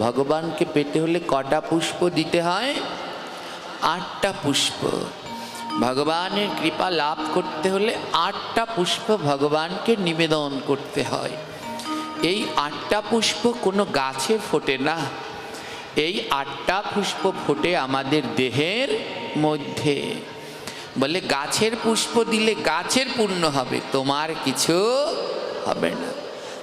ভগবানকে পেতে হলে কটা পুষ্প দিতে হয়? আটটা পুষ্প। ভগবানের কৃপা লাভ করতে হলে আটটা পুষ্প ভগবানকে নিবেদন করতে হয়। এই আটটা পুষ্প কোনো গাছে ফোটে না। এই আটটা পুষ্প ফোটে আমাদের দেহের মধ্যে। বলে গাছের পুষ্প দিলে গাছের পূর্ণ হবে, তোমার কিছু হবে না।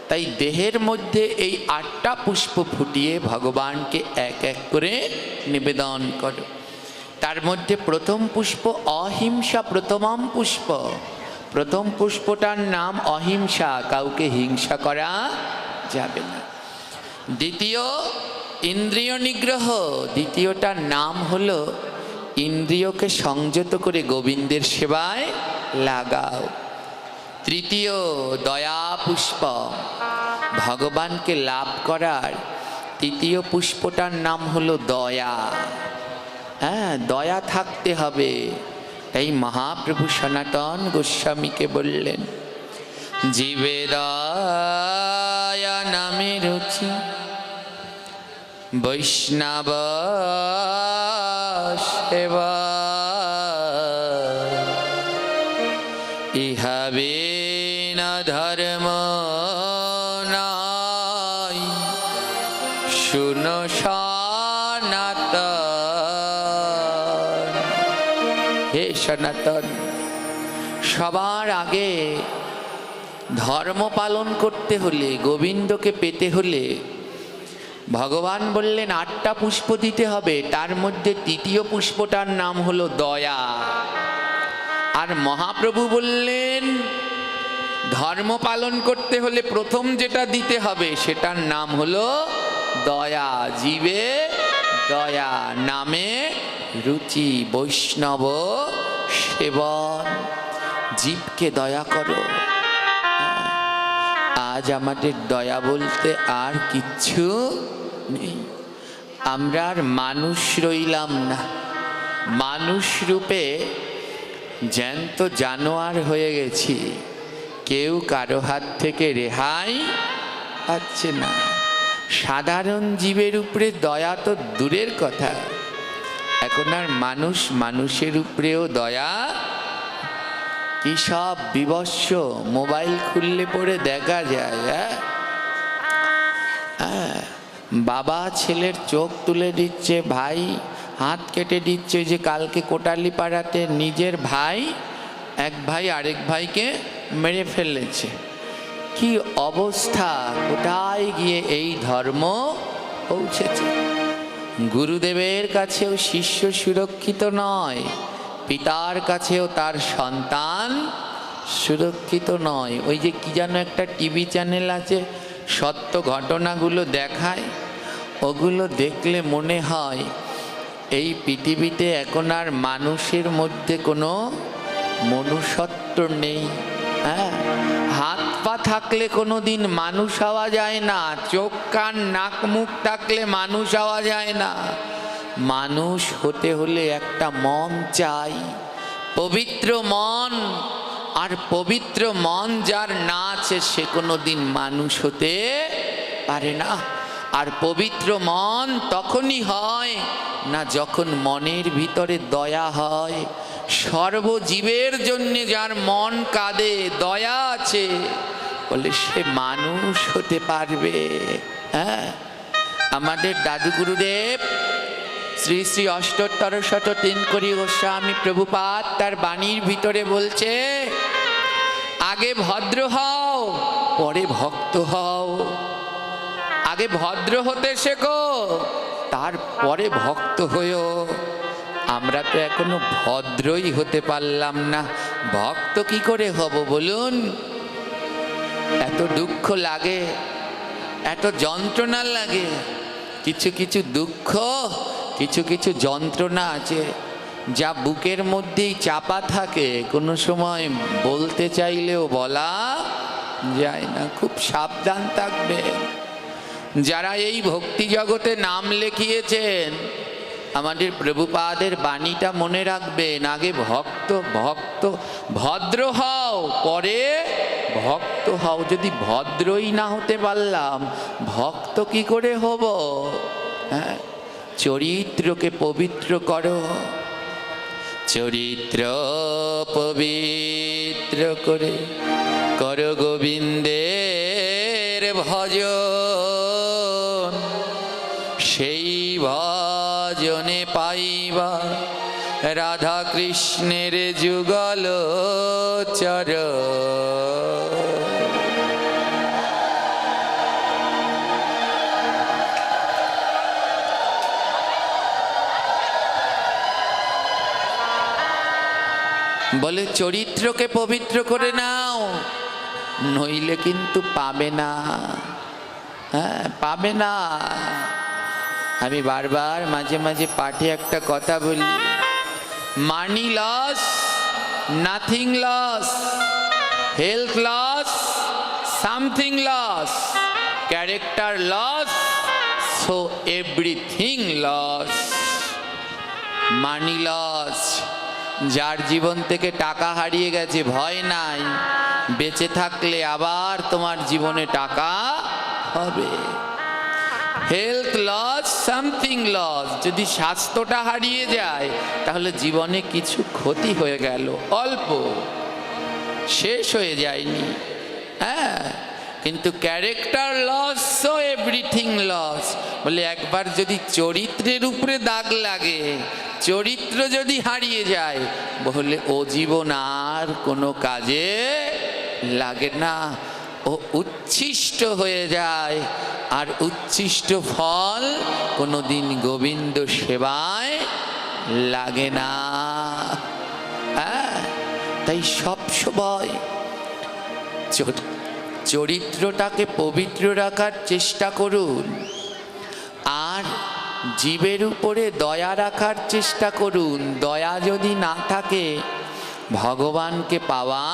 তাই দেহের মধ্যে এই আটটা পুষ্প ফুটিয়ে ভগবানকে এক এক করে নিবেদন করো। তার মধ্যে প্রথম পুষ্প অহিংসা, প্রথমম পুষ্প। প্রথম পুষ্পটার নাম অহিংসা, কাউকে হিংসা করা যাবে না। দ্বিতীয়, ইন্দ্রিয় নিগ্রহ। দ্বিতীয়টার নাম হলো ইন্দ্রিয়কে সংযত করে গোবিন্দের সেবায় লাগাও। তৃতীয়, দয়া পুষ্প। ভগবানকে লাভ করার তৃতীয় পুষ্পটার নাম হলো দয়া। হ্যাঁ দয়া থাকতে হবে। তাই মহাপ্রভু সনাতন গোস্বামীকে বললেন, জীবে দয়া নামে রুচি, বৈষ্ণব সেবা সনাতন। সবার আগে ধর্ম পালন করতে হলে, গোবিন্দকে পেতে হলে ভগবান বললেন, আটটা পুষ্প দিতে হবে। তার মধ্যে তৃতীয় পুষ্পটার নাম হলো দয়া। আর মহাপ্রভু বললেন, ধর্ম পালন করতে হলে প্রথম যেটা দিতে হবে, সেটার নাম হলো দয়া। জীবে দয়া, নামে রুচি, বৈষ্ণব সেবন জীবকে দয়া করো। আজ আমাদের দয়া বলতে আর কিচ্ছু নেই। আমরা আর মানুষ রইলাম না। মানুষ রূপে জ্যান্ত জানোয়ার হয়ে গেছি। কেউ কারও হাত থেকে রেহাই পাচ্ছে না। সাধারণ জীবের উপরে দয়া তো দূরের কথা। এখন মানুষ মানুষের উপরেও দয়া। কি সব বিবস্ব মোবাইল খুললে পরে দেখা যায় হ্যাঁ, বাবা ছেলের চোখ তুলে দিচ্ছে ভাই হাত কেটে দিচ্ছে যে কালকে কোটালি পাড়াতে নিজের ভাই এক ভাই আরেক ভাইকে মেরে ফেলেছে। কি অবস্থা? কোথায় গিয়ে এই ধর্ম পৌঁছেছে? গুরুদেবের কাছেও শিষ্য সুরক্ষিত নয়, পিতার কাছেও তার সন্তান সুরক্ষিত নয়। ওই যে কি যেন একটা টিভি চ্যানেল আছে, সত্য ঘটনাগুলো দেখায়, ওগুলো দেখলে মনে হয় এই পৃথিবীতে এখন আর মানুষের মধ্যে কোনো মনুষ্যত্ব নেই হ্যাঁ? হাত পা থাকলে কোনো দিন মানুষ হওয়া যায় না। চোখ, কান, নাক, মুখ থাকলে মানুষ হওয়া যায় না। মানুষ হতে হলে একটা মন চাই। পবিত্র মন, আর পবিত্র মন যার না আছে সে কোনো দিন মানুষ হতে পারে না। আর পবিত্র মন তখনই হয় না যখন মনের ভিতরে দয়া হয়। সর্বজীবের জন্যে যার মন কাঁদে, দয়া আছে। বলে, সে মানুষ হতে পারবে। হ্যাঁ? আমাদের দাদু গুরুদেব, শ্রী শ্রী অষ্টোত্তর শত তিন করি গোস্বামী প্রভুপাত তার বাণীর ভিতরে বলছে, আগে ভদ্র হও, পরে ভক্ত হও। আগে ভদ্র হতে শেখো, তারপরে ভক্ত হয়েও। আমরা তো এখনও ভদ্রই হতে পারলাম না। ভক্ত কি করে হব বলুন? এত দুঃখ লাগে, এত যন্ত্রণা লাগে। কিছু কিছু দুঃখ, কিছু কিছু যন্ত্রণা আছে, যা বুকের মধ্যেই চাপা থাকে। কোনো সময় বলতে চাইলেও বলা যায় না, খুব সাবধান থাকবে। যারা এই ভক্তি জগতে নাম লিখিয়েছেন, আমাদের প্রভুপাদের বাণীটা মনে রাখবেন, আগে ভক্ত ভক্ত, ভদ্র হও, পরে ভক্ত হও যদি ভদ্রই না হতে পারলাম, ভক্ত কি করে হব? চরিত্রকে পবিত্র করো। চরিত্র পবিত্র করে কর গোবিন্দের ভজন। সেই ভজনে পাইবা রাধা কৃষ্ণের যুগল চর। বলে, চরিত্রকে পবিত্র করে নাও, নইলে কিন্তু পাবে না। হ্যাঁ পাবে না। আমি বারবার মাঝে মাঝে পাঠে একটা কথা বলি। Money loss nothing loss health loss something loss character loss so everything loss money loss যার জীবন থেকে টাকা হারিয়ে গেছে, ভয় নাই। বেঁচে থাকলে আবার তোমার জীবনে টাকা হবে। হেলথ লস সামথিং লস যদি স্বাস্থ্যটা হারিয়ে যায়, তাহলে জীবনে কিছু ক্ষতি হয়ে গেল। অল্প। শেষ হয়ে যায়নি। হ্যাঁ? কিন্তু character loss so everything loss বলে একবার যদি চরিত্রের উপরে দাগ লাগে, চরিত্র যদি হারিয়ে যায়, বলে ও জীবন আর কোনো কাজে লাগে না। ও উচ্ছিষ্ট হয়ে যায়। আর উচ্ছিষ্ট ফল কোনোদিন গোবিন্দ সেবায় লাগে না। হ্যাঁ তাই সব সময় চরিত্রটাকে পবিত্র রাখার চেষ্টা করুন। আর জীবের উপরে দয়া রাখার চেষ্টা করুন। দয়া যদি না থাকে, ভগবানকে পাওয়া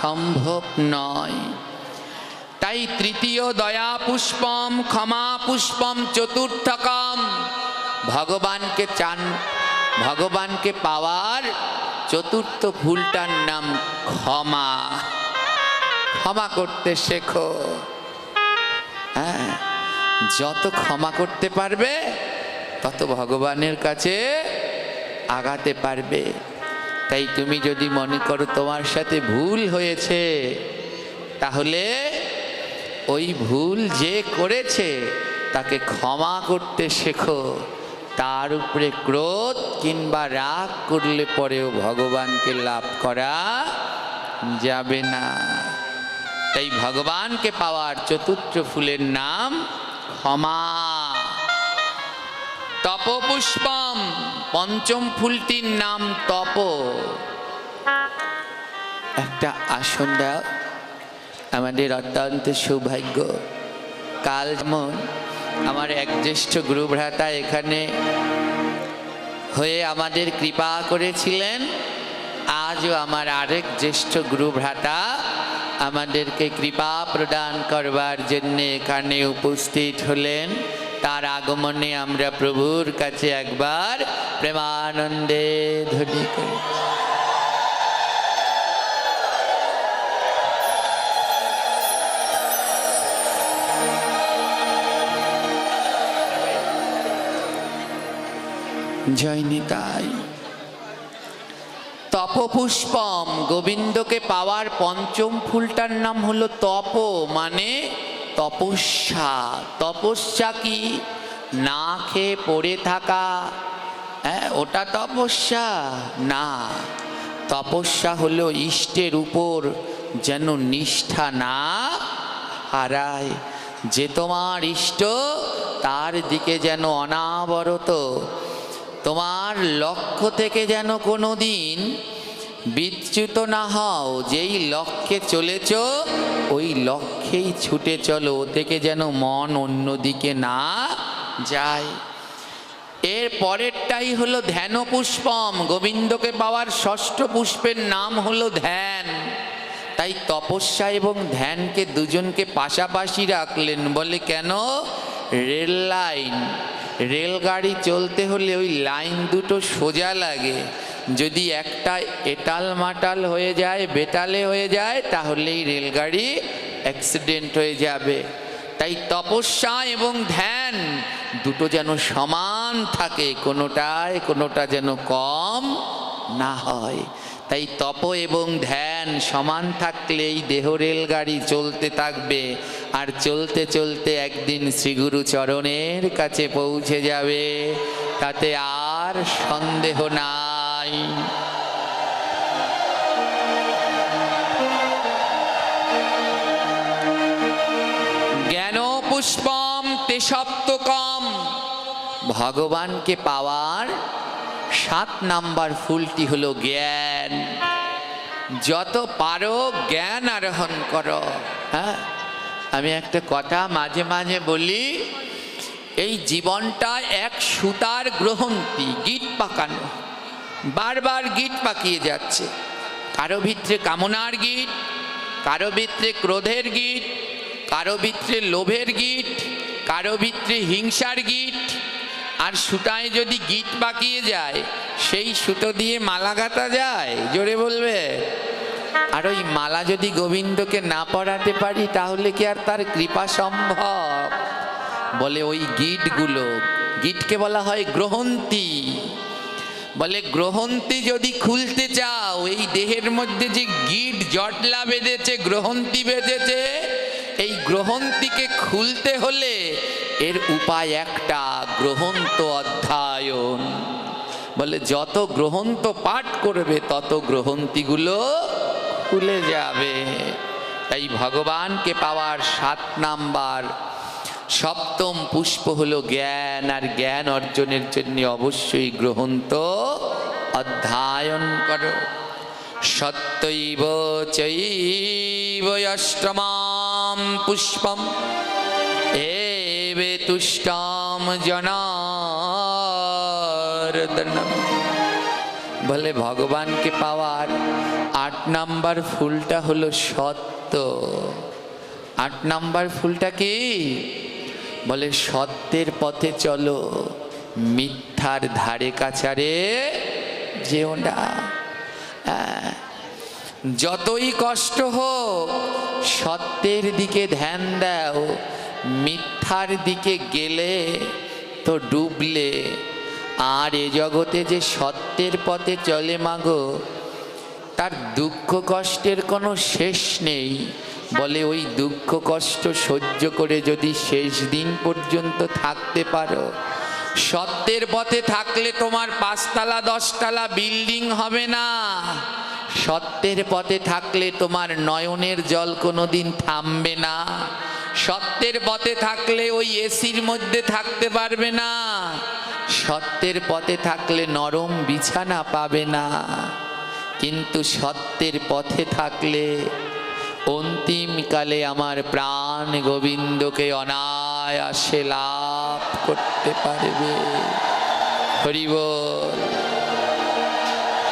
সম্ভব নয়। তাই তৃতীয় দয়া পুষ্পম, ক্ষমা পুষ্পম, চতুর্থকম। ভগবানকে চান, ভগবানকে পাওয়ার চতুর্থ ফুলটার নাম ক্ষমা। ক্ষমা করতে শেখো। হ্যাঁ যত ক্ষমা করতে পারবে, তত ভগবানের কাছে আগাতে পারবে। তাই তুমি যদি মনে করো তোমার সাথে ভুল হয়েছে, তাহলে ওই ভুল যে করেছে, তাকে ক্ষমা করতে শেখো। তার উপরে ক্রোধ কিংবা রাগ করলে পরেও ভগবানকে লাভ করা যাবে না। তাই ভগবানকে পাওয়ার চতুর্থ ফুলের নাম ক্ষমা। তপপুষ্পম, পঞ্চম ফুলটির নাম তপ। একটা আসন দাও। আমাদের অত্যন্ত সৌভাগ্য। কাল যেমন আমার এক জ্যেষ্ঠ গুরুভ্রাতা এখানে হয়ে আমাদের কৃপা করেছিলেন, আজও আমার আরেক জ্যেষ্ঠ গুরুভ্রাতা আমাদেরকে কৃপা প্রদান করবার জন্য এখানে উপস্থিত হলেন। তার আগমনে আমরা প্রভুর কাছে একবার প্রেমানন্দে ধ্বনি করি। জয় নিতাই তপপুষ্পম গোবিন্দকে পাওয়ার পঞ্চম ফুলটার নাম হলো তপ মানে তপস্যা। তপস্যা কি? না খেয়ে পড়ে থাকা। হ্যাঁ ওটা তপস্যা। না, তপস্যা হলো ইষ্টের উপর যেন নিষ্ঠা না হারায়। যে তোমার ইষ্ট, তার দিকে যেন অনাবরত তোমার লক্ষ্য থেকে যেন কোনো দিন বিচ্যুত না হও, যেই লক্ষ্যে চলেছ, ওই লক্ষ্যেই ছুটে চলো থেকে যেন মন অন্যদিকে না যায়। এর পরেরটাই হলো ধ্যান পুষ্পম গোবিন্দকে পাওয়ার ষষ্ঠ পুষ্পের নাম হলো ধ্যান। তাই তপস্যা এবং ধ্যানকে দুজনকে পাশাপাশি রাখলেন, বলে কেন? Rail line. রেলগাড়ি চলতে হলে ওই লাইন দুটো সোজা লাগে। যদি একটা এটাল মাটাল হয়ে যায় বেতালে হয়ে যায়, তাহলেই রেলগাড়ি অ্যাক্সিডেন্ট হয়ে যাবে। তাই তপস্যা এবং ধ্যান দুটো যেন সমান থাকে, কোনোটায় কোনোটা যেন কম না হয়। তাই তপ এবং ধ্যান সমান থাকলে এই দেহ রেলগাড়ি চলতে থাকবে। আর চলতে চলতে একদিন শ্রীগুরু চরণের কাছে পৌঁছে যাবে, তাতে আর সন্দেহ নাই। জ্ঞান পুষ্পম তে সপ্তকম ভগবানকে পাওয়ার সাত নাম্বার ফুলটি হলো জ্ঞান। যত পারো জ্ঞান আরোহণ করো হ্যাঁ? আমি একটা কথা মাঝে মাঝে বলি, এই জীবনটা এক সুতার গ্রহন্তি গিট পাকানো। বারবার গিট পাকিয়ে যাচ্ছে। কারও ভিতরে কামনার গিট, কারও ভিতরে ক্রোধের গিট, কারও ভিতরে লোভের গিট, কারও ভিতরে হিংসার গিট। আর সুতায় যদি গিট পাকিয়ে যায়, সেই সুতো দিয়ে মালা গাঁথা যায়? জোরে বলবে? আর ওই মালা যদি গোবিন্দকে না পরাতে পারি, তাহলে কি আর তার কৃপা সম্ভব? বলে ওই গিটগুলো গিটকে বলা হয় গ্রহন্তি। বলে গ্রহন্তি যদি খুলতে চাও, এই দেহের মধ্যে যে গিট জটলা বেঁধেছে, গ্রহন্তি বেঁধেছে, এই গ্রহন্তিকে খুলতে হলে এর উপায় একটা, গ্রহন্ত অধ্যায়ন। বলে যত গ্রহন্ত পাঠ করবে, তত গ্রহন্তিগুলো খুলে যাবে। তাই ভগবানকে পাওয়ার সাত নাম্বার। সপ্তম পুষ্প হলো জ্ঞান, আর জ্ঞান অর্জনের জন্য অবশ্যই গ্রহন্ত অধ্যায়ন করো। সত্যৈব চৈব অষ্টমাম পুষ্পম, এবে তুষ্টাম জনার্দনম। বলে, ভগবানকে পাওয়ার আট নাম্বার ফুলটা হলো সত্য। আট নাম্বার ফুলটা কি? বলে, সত্যের পথে চলো, মিথ্যার ধারে কাছারে যেও না। যতই কষ্ট হোক, সত্যের দিকে ধ্যান দাও, মিথ্যার দিকে গেলে তো ডুবলে। আর এ জগতে যে সত্যের পথে চলে মাগো, তার দুঃখ কষ্টের কোনো শেষ নেই। বলে ওই দুঃখ কষ্ট সহ্য করে যদি শেষ দিন পর্যন্ত থাকতে পারো। সত্যের পথে থাকলে তোমার পাঁচতলা, দশতলা বিল্ডিং হবে না। সত্যের পথে থাকলে তোমার নয়নের জল কোনো দিন থামবে না। সত্যের পথে থাকলে ওই এসির মধ্যে থাকতে পারবে না। সত্যের পথে থাকলে নরম বিছানা পাবে না। কিন্তু সত্যের পথে থাকলে অন্তিমকালে আমার প্রাণ গোবিন্দকে অনায়াসে লাভ করতে পারবে। হরিবল।